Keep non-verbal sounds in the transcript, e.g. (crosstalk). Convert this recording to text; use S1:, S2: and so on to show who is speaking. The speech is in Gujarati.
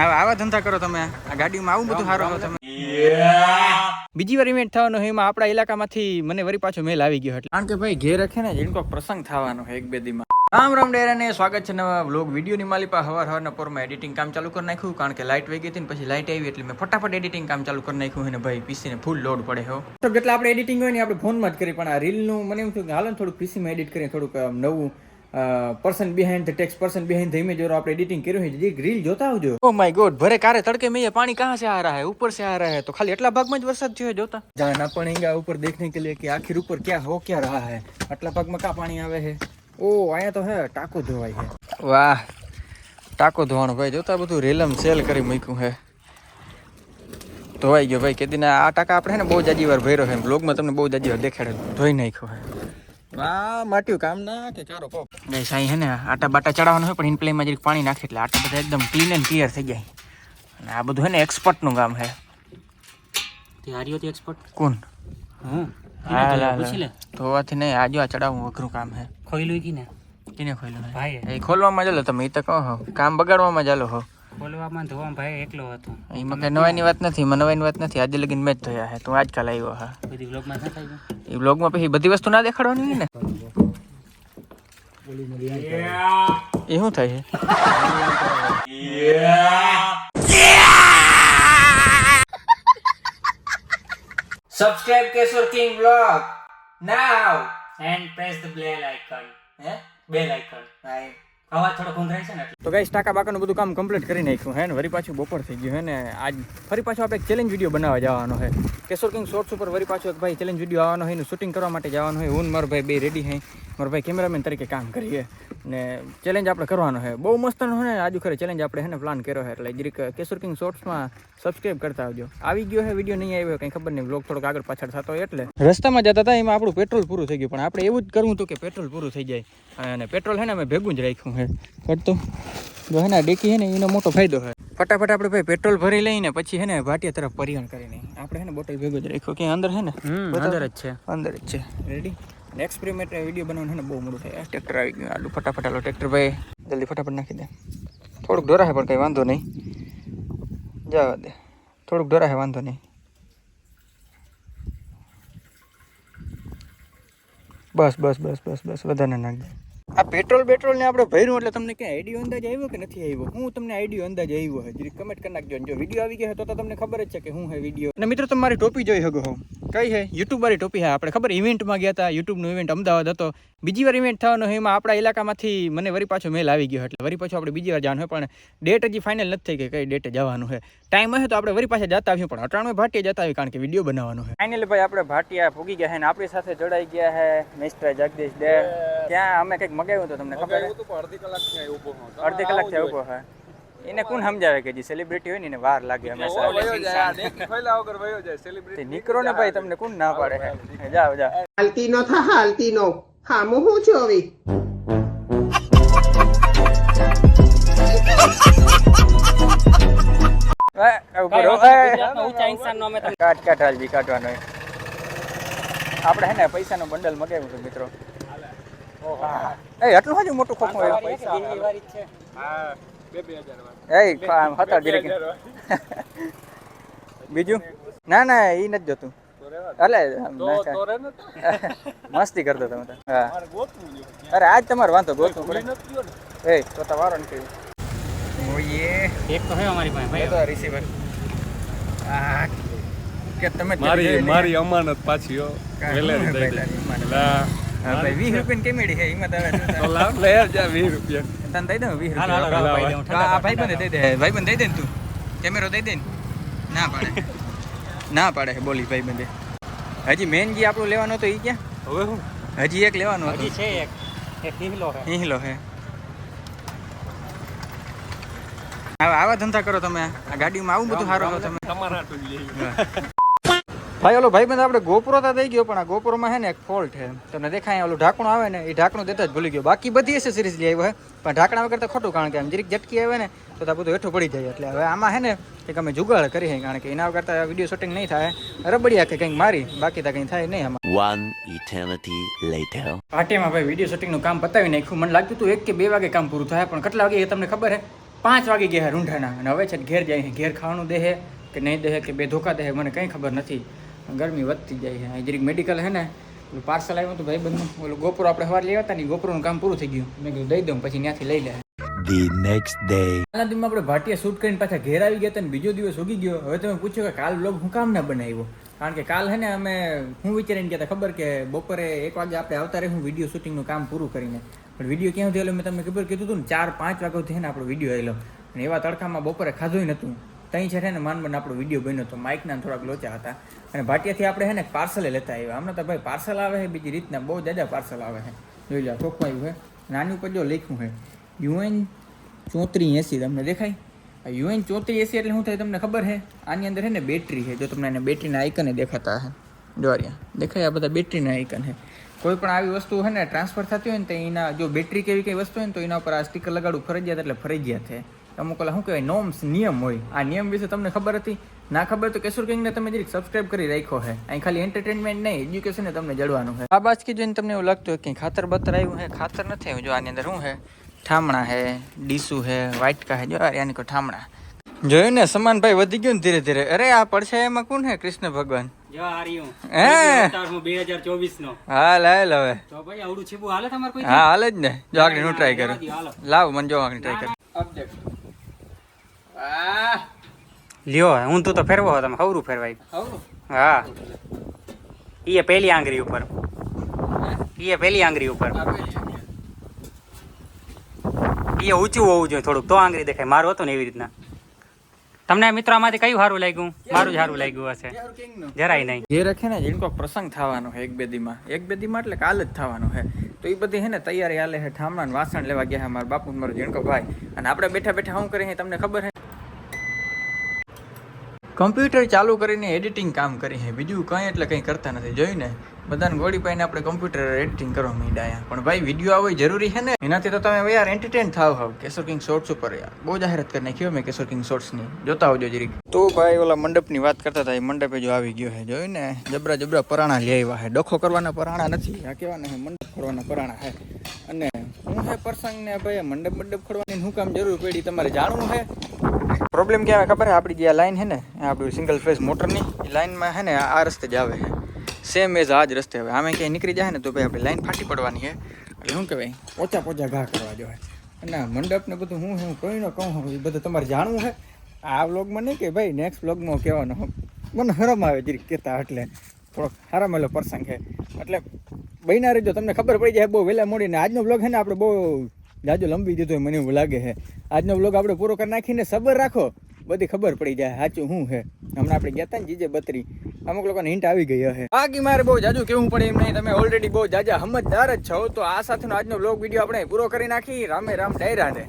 S1: હવે આવા ધંધા કરો તમે. આ ગાડીમાં આવું બધું સારું તમે. બીજી વાર ઇવેન્ટ થવાનો હોય એમાં આપણા ઇલાકામાંથી મને વરી પાછો મેલ આવી ગયો એટલે. કારણ કે ભાઈ ઘેર રખે ને કોઈક પ્રસંગ થવાનો હોય એક બે દીમાં. રામ રામ ડેરાને સ્વાગત છે નવા બ્લોગ વિડીયોની માલિપા હવાર હવારના પોરમાં એડિટિંગ કામ ચાલુ કરી નાખ્યું કારણ કે લાઇટ વહી ગઈ હતી ને પછી લાઇટ આવી એટલે મેં ફટાફટ એડિટિંગ કામ ચાલુ કરી નાખ્યું અને ભાઈ પીસીને ફૂલ લોડ પડે હો. તો જેટલા આપણે એડિટિંગ હોય ને આપણે ફોનમાં જ કરી પણ આ રીલનું મને એમ થયું કે હાલો ને થોડુંક પીસીમાં એડિટ કરીએ થોડુંક આમ નવું person behind the text person behind the image આપણે એડિટિંગ કર્યું છે જે રીલ જોતા આવજો ઓ માય ગોડ ભરે કારે તડકે મેં પાણી કહાં સે આ રહા હે ઉપર સે આ રહા હે તો ખાલી એટલા ભાગમાં જ વરસાદ થયો જોતા જાના પડેંગા ઉપર દેખને કે લિયે કે આખિર ઉપર ક્યા હો ક્યા રહા હે આટલા ભાગમાં કા પાણી આવે હે ઓ આયા તો હે ટાકો ધોવાય હે વાહ ટાકો ધોવાનો ભાઈ જોતા બધું રેલમ સેલ કરી મૂક્યું હે ધોવાઈ ગયો ભાઈ કેદીના આ ટાકા આપણે ને બહુ જાજી વાર ભર્યો છે બ્લોગમાં તમને બહુ જાજી વાર દેખાડે ધોઈ નાખ્યો હે વાહ માટ્યું કામ ના કે ચારો પો ગઈ સાઈ હે ને આટા બાટા ચડાવવાનું હોય પણ ઇનપ્લેમાં જરીક પાણી નાખે એટલે આટા બધા એકદમ ક્લીન એન્ડ ક્લિયર થઈ જાય અને આ બધું હે ને એક્સપર્ટનું કામ હે.
S2: તૈયારીઓ થી એક્સપર્ટ
S1: કોણ?
S2: હા
S1: હા લા, લા.
S2: લે.
S1: ધોવાથી નહીં આજો આ ચડાવવું અઘરું કામ હે.
S2: ખોઈલું કી ને
S1: કિને ખોલ્યું
S2: ભાઈ
S1: એ ખોલવામાં ચાલો તમે એ તો કહો કામ બગાડવામાં ચાલો હો.
S2: ખોલવામાં ધોવામાં ભાઈ એકલો હતો.
S1: એમાં કઈ નવાઈની વાત નથી મને નવાઈની વાત નથી. આજે લગીન મેચ થયા હે. તું આજકાલ આવ્યો હા.
S2: બધી બ્લોગમાં ના થાય
S1: એ બ્લોગમાં પછી બધી વસ્તુ ના દેખાડવાની હોય ને એ શું થાય છે subscribe Keshor king vlog now
S2: and press the bell icon
S1: હે
S2: બેલ આઇકન અવાજ થોડો ગુંધરાય છે ને
S1: તો ગાઈસ ટાકા બાકાનું બધું કામ કમ્પ્લીટ કરી નાખ્યું હે ને? વરી પાછું બપોર થઈ ગયું હે ને? આજ ફરી પાછો આપણે ચેલેન્જ વીડિયો બનાવવા જવાનો છે કેશોર કિંગ શોર્ટ્સ ઉપર વરી પાછો એક ભાઈ ચેલેન્જ વીડિયો આવવાનો હોય એનું શૂટિંગ કરવા માટે જવાનું હોય હું ને મારો ભાઈ બે રેડી હે. મારો ભાઈ કેમેરામેન તરીકે કામ કરીએ. ને ચેલેન્જ આપણે કરવાનો છે બહુ મસ્ત હોય ને? આજુ ખરે ચેલેન્જ આપણે હે ને પ્લાન કર્યો છે એટલે જરીક કેશોર કિંગ શોર્ટ્સમાં સબસ્ક્રાઇબ કરતા આવજો. આવી ગયો છે વીડિયો નહીં આવ્યો, કંઈ ખબર નહીં. બ્લોગ થોડોક આગળ પાછળ થતો હોય એટલે. રસ્તામાં જતા હતા, એમાં આપણું પેટ્રોલ પૂરું થઈ ગયું. પણ આપણે એવું જ કરવું હતું કે પેટ્રોલ પૂરું થઈ જાય. અને પેટ્રોલ છે ને, અમે ભેગું જ રાખ્યું છે કરતો. જો હે ને ડેકી હે ને એનો મોટો ફાયદો છે ફટાફટ આપણે ભાઈ પેટ્રોલ ભરી લઈને પછી હે ને ભાટિયા તરફ પરિવહન કરીને. આપણે હે ને બોટલ ભેગો જ રાખ્યો. કે અંદર હે ને?
S2: અંદર જ છે.
S1: અંદર જ છે. રેડી એક્સપેરિમેન્ટ વીડિયો બનાવવાનો હે ને બહુ મોડું થાય. ટ્રેક્ટર આવી ગયું. આટલું ફટાફટ આલો ટ્રેક્ટર ભાઈ. જલ્દી ફટાફટ નાખી દે. થોડુંક ડોરાશે પણ કંઈ વાંધો નહીં. જવા દે. થોડુંક ડોરાશે વાંધો નહીં. બસ બસ બસ બસ બસ. વધારે નાખી દે. પેટ્રોલ પેટ્રોલ ને આપણે ભર્યું એટલે તમને ક્યાં આઈડિયો અંદાજ આવ્યો કે નથી આવ્યો? હું તમને આઈડિયો અંદાજ આવ્યો હોય કમેન્ટ કરી નાખજો. જો વીડિયો આવી ગયો તો તમને ખબર જ છે કે હું હે વીડિયો અને મિત્રો, તમારી ટોપી જોઈ શકો કઈ છે યુટ્યુબ વાળી ટોપી હા? આપણે ખબર ઇવેન્ટમાં ગયા હતા યુટ્યુબનું ઇવેન્ટ અમદાવાદ હતો. બીજી વાર ઇવેન્ટ થવાનો હોય એમાં આપણા ઇલાકામાંથી મને વરી પાછો મેલ આવી ગયો એટલે વરી પાછો આપણે બીજી વાર જવાનું હોય પણ ડેટ હજી ફાઇનલ નથી થઈ કે કઈ ડેટે જવાનું છે ટાઈમ હશે તો આપણે વરી પાછા જતા આવીશું પણ અટાણું ભાટિયા જતા આવી કારણ કે વીડિયો બનાવવાનો છે ફાઇનલી ભાઈ આપણે ભાટિયા પૂગી ગયા છે ને આપણી સાથે જોડાઈ ગયા છે મિસ્ટર જગદીશ ડે ત્યાં અમે કંઈક મગાવ્યું હતું તમને ખબર છે અડધી કલાક થયા ઊભો હે. એને કોણ સમજાવે કે જે સેલિબ્રિટી હોય ને એને વાર લાગે હંમેશા? નીકળો ને ભાઈ તમને કોણ ના પાડે? જાઓ જાઓ.
S3: હાલતી નો થા હાલતી નો. હામું હું છું હવે?
S1: કાટ કાટ હાલ બી કાઢવાનો. આપણે હે ને પૈસાનું બંડલ મગાવ્યું હતું મિત્રો. એ એટલું હજુ મોટું ખોખું એ આમ હતા ડિરેક્ટ બીજું? ના ના એ નથી જોતું. અલે. (laughs) મસ્તી કરતો તમે તો. અરે આજ તમારે વાંધો ગોતવું પડે. એ તો તમારો નથી ઓયે
S2: એક તો હે અમારી પાસે
S1: તો રિસીવર આ કે તમે
S4: મારી મારી અમાનત પાછી હો. વેલે દઈ દે.
S1: હા ભાઈ વીસ રૂપિયાની કેમેડી છે એમાં તમે
S4: તો લાવ લે જા વીસ રૂપિયા.
S1: તને દઈ દઉં વીસ રૂપિયા. આ ભાઈ બંધ દઈ દે ભાઈ બંધ દઈ દે ને તું. કેમેરો દઈ દે ને. ના પાડે. ના પાડે છે બોલી ભાઈ બંધે હજી મેન જે આપણું લેવાનું હતું એ ક્યાં?
S4: હવે હું?
S1: હજી એક લેવાનો
S2: હજી છે એક. એક હિંગલો છે.
S1: હિંહલો હે આવા આવા ધંધા કરો તમે આ ગાડીમાં આવું બધું સારું તમે.
S4: તમારા લઈ.
S1: ભાઈ ઓલો ભાઈ બંધ આપણે ગોપરો તો થઈ ગયો પણ આ ગોપુરોમાં છે ને એક ફોલ્ટ છે. તમને દેખાય ઓલું ઢાંકણું આવે ને એ ઢાંકણું દેતા જ ભૂલી ગયો. બાકી બધી એસેસરીઝ લઈ આવ્યો હે. પણ ઢાંકણા વગર તો ખોટું કારણ કે આમ જરીક ઝટકી આવે ને તો આ બધું હેઠું પડી જાય. એટલે હવે આમાં છે ને કંઈક અમે જુગાડ કરી કારણ કે એના વગર તો વીડિયો શૂટિંગ નહીં થાય. રબડિયા કે કંઈક મારી બાકી તો કંઈ થાય નહીં આમાં.
S5: One eternity later.
S1: પાટીમાં ભાઈ વીડિયો શૂટિંગનું કામ પતાવી નાખ્યું. મને લાગતું હતું એક કે બે વાગે કામ પૂરું થાય પણ કેટલા વાગે એ તમને ખબર છે પાંચ વાગે ગયા હે રૂંઢાના અને હવે છે ઘેર જાય ઘેર ખાવાનું દે કે નહીં દે કે બે ધોકા દે મને કંઈ ખબર નથી. ગરમી વધતી જાય છે. અહીં જરીક મેડિકલ હે ને પેલું પાર્સલ આવ્યું હતું ભાઈ બંધનું ઓલું ગોપુર આપણે સવારે લેવા હતા ને ગોપુરનું કામ પૂરું થઈ ગયું. મેં કીધું દઈ દઉં પછી ત્યાંથી લઈ લે.
S5: The નેક્સ્ટ ડે
S1: આના દિવસમાં આપણે ભાટિયા શૂટ કરીને પાછા ઘેર આવી ગયા હતા ને બીજો દિવસ ઉગી ગયો. હવે તમે પૂછ્યો કે કાલ બ્લોગ હું કામ ના બનાવ્યો? કારણ કે કાલ હે ને અમે હું વિચારીને ગયા હતા ખબર કે બપોરે એક વાગે આપણે આવતા રહે હું વીડિયો શૂટિંગનું કામ પૂરું કરીને. પણ વીડિયો ક્યાં થયેલો મેં તમને ખબર કીધું હતું ને ચાર પાંચ વાગ્યાથી ને આપણો વીડિયો આવેલો. અને એવા તડકામાં બપોરે ખાધું નહોતું. ત્યાં છે ને માન મને આપણો વીડિયો બન્યો હતો માઇકના થોડાક લોચા હતા. અને ભાટિયાથી આપણે છે ને પાર્સલે લેતા આવ્યા. હમણાં તો ભાઈ પાર્સલ આવે છે બીજી રીતના બહુ જાજા પાર્સલ આવે છે જોઈ લો ટોકમાં આવ્યું છે નાની ઉપર જો લખ્યું છે યુએન ચોત્રી એસી, તમને દેખાય? આ યુએન ચોત્રી એસી એટલે શું થાય તમને ખબર છે આની અંદર છે ને બેટરી છે જો તમને એને બેટરીના આઇકને દેખાતા હે. જો દેખાય આ બધા બેટરીના આઇકન છે કોઈ પણ આવી વસ્તુ છે ને ટ્રાન્સફર થતી હોય ને તો એના, જો બેટરી કેવી કઈ વસ્તુ હોય ને તો એના ઉપર આ સ્ટીકર લગાડવું ફરજિયાત એટલે ફરજિયાત છે અમુક ઓલા શું કહેવાય નોમ્સ નિયમ હોય. આ નિયમ વિશે તમને ખબર હતી? ના ખબર તો કેશોર કિંગને તમે જરીક સબસ્ક્રાઇબ કરી રાખ્યો છે. અહીં ખાલી એન્ટરટેનમેન્ટ નહીં એજ્યુકેશન તમને જડવાનું છે. આ બાજકી જોઈને તમને એવું લાગતું હોય કે ખાતર બતર આવ્યું છે? ખાતર નથી આવ્યું. જો આની અંદર શું છે? ઠામણા હે ડીસુ હે વાટકા હે જો આની કો ઠામણા. જોયું ને સમાનભાઈ વધી ગયું ને ધીરે ધીરે. અરે આ પડશે એમાં કોણ હે કૃષ્ણ ભગવાન. હે? હાલ હા જ ને. જો આગળ હું ટ્રાય કરું. લાવ મને જો આગળ ટ્રાય કરું.
S2: લ્યો હું તું તો ફેરવો તમે હવરું ફેરવાય હા. ઈ પેલી આંગળી ઉપર. ઈ પેલી આંગળી ઉપર.
S1: ઈ
S2: એ ઊંચું હોવું જોઈએ થોડુંક તો આંગળી દેખાય. મારું હતું ને એવી રીતના. તમને મિત્રો આમાંથી કયું સારું લાગ્યું? મારું જ સારું લાગ્યું? હશે. જરાય નહીં.
S1: જે રખે ને જેનો પ્રસંગ થવાનો છે એક બે દીમાં. એક બે દીમાં એટલે કાલ જ થવાનો છે. તો એ બધી હે ને તૈયારી હાલે છે. ઠામણા વાસણ લેવા ગયા છે મારા બાપુ મારો જીણકો ભાઈ. અને આપણે બેઠા બેઠા શું કરીએ તમને ખબર છે? કમ્પ્યુટર ચાલુ કરીને એડિટિંગ કામ કરી છે બીજું કંઈ એટલે કંઈ કરતા નથી. જોયું ને? બધાને ગોળી પાઈને આપણે કમ્પ્યુટર એડિટિંગ કરવા માંડ્યા પણ ભાઈ વીડિયો આવો જરૂરી છે ને? એનાથી તો તમે યાર એન્ટરટેન થાવ હોવ. કેશોર કિંગ શોર્ટ્સ ઉપર યાર. બહુ જાહેરાત કરી નાખી હો મેં કેશોર કિંગ શોર્ટ્સની જોતા આવજો જરીક. તો ભાઈ, ઓલા મંડપની વાત કરતા હતા, એ મંડપે જો આવી ગયો છે જોયું ને? જબરા જબરા પરાણા લઈ આવ્યા છે ડોખો કરવાના પરાણા નથી. આ કહેવાના છે મંડપ ખોડવાના પરાણા છે અને હું છે પ્રસંગને ભાઈ મંડપ મંડપ ખોડવાની શું કામ જરૂર પડી તમારે જાણવું છે પ્રોબ્લેમ ક્યાં? આવે ખબર? આપણી જે આ લાઈન છે ને આપણી સિંગલ ફેઝ મોટરની એ લાઈનમાં છે ને, આ રસ્તે જ આવે સેમ એઝ આ જ રસ્તે આવે. આમે ક્યાંય નીકળી જાય ને, તો ભાઈ આપણી લાઈન ફાટી પડવાની છે. એટલે શું કહેવાય? ઓછા પોચા ઘા કરવા જોઈએ અને મંડપ ને બધું હું હું કોઈ ન કહું એ બધું તમારે જાણવું છે? આ વ્લોગમાં નહીં કે ભાઈ નેક્સ્ટ વ્લોગમાં કહેવાનો મને હરમ આવે જરીક કહેતા, એટલે થોડોક હરામેલો પ્રસંગ છે. એટલે બન્યા રહેજો, તમને ખબર પડી જાય, બહુ વહેલા મોડીને. આજનો બ્લોગ છે ને, આપણે બહુ જાજો લંબી દીધો મને એવું લાગે છે. આજનો બ્લોગ આપણે પૂરો કરી નાખીને સબર રાખો. બધી ખબર પડી જાય સાચું શું છે. હમણાં આપણે ગયા હતા ને જીજે બત્રી. અમુક લોકોને હિન્ટ આવી ગઈ હશે. બાકી મારે બહુ જાજુ કેવું પડે એમ નહીં. તમે ઓલરેડી બહુ જાજા સમજદાર જ છો. તો આ સાથેનો આજનો બ્લોગ વીડિયો આપણે પૂરો કરી નાખી. રામે રામ ડાયરા ને